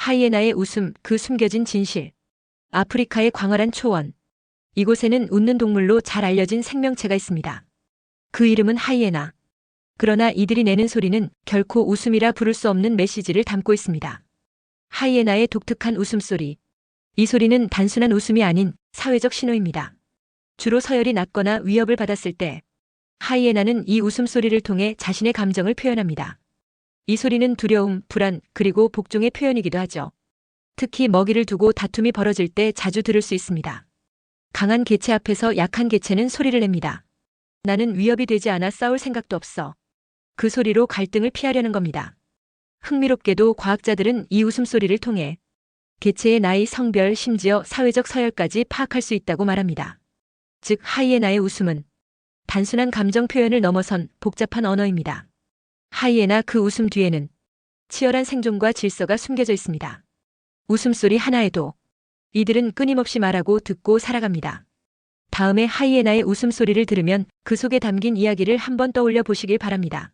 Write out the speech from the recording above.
하이에나의 웃음, 그 숨겨진 진실. 아프리카의 광활한 초원. 이곳에는 웃는 동물로 잘 알려진 생명체가 있습니다. 그 이름은 하이에나. 그러나 이들이 내는 소리는 결코 웃음이라 부를 수 없는 메시지를 담고 있습니다. 하이에나의 독특한 웃음소리. 이 소리는 단순한 웃음이 아닌 사회적 신호입니다. 주로 서열이 낮거나 위협을 받았을 때 하이에나는 이 웃음소리를 통해 자신의 감정을 표현합니다. 이 소리는 두려움, 불안, 그리고 복종의 표현이기도 하죠. 특히 먹이를 두고 다툼이 벌어질 때 자주 들을 수 있습니다. 강한 개체 앞에서 약한 개체는 소리를 냅니다. 나는 위협이 되지 않아 싸울 생각도 없어. 그 소리로 갈등을 피하려는 겁니다. 흥미롭게도 과학자들은 이 웃음소리를 통해 개체의 나이, 성별, 심지어 사회적 서열까지 파악할 수 있다고 말합니다. 즉, 하이에나의 웃음은 단순한 감정 표현을 넘어선 복잡한 언어입니다. 하이에나 그 웃음 뒤에는 치열한 생존과 질서가 숨겨져 있습니다. 웃음소리 하나에도 이들은 끊임없이 말하고 듣고 살아갑니다. 다음에 하이에나의 웃음소리를 들으면 그 속에 담긴 이야기를 한번 떠올려 보시길 바랍니다.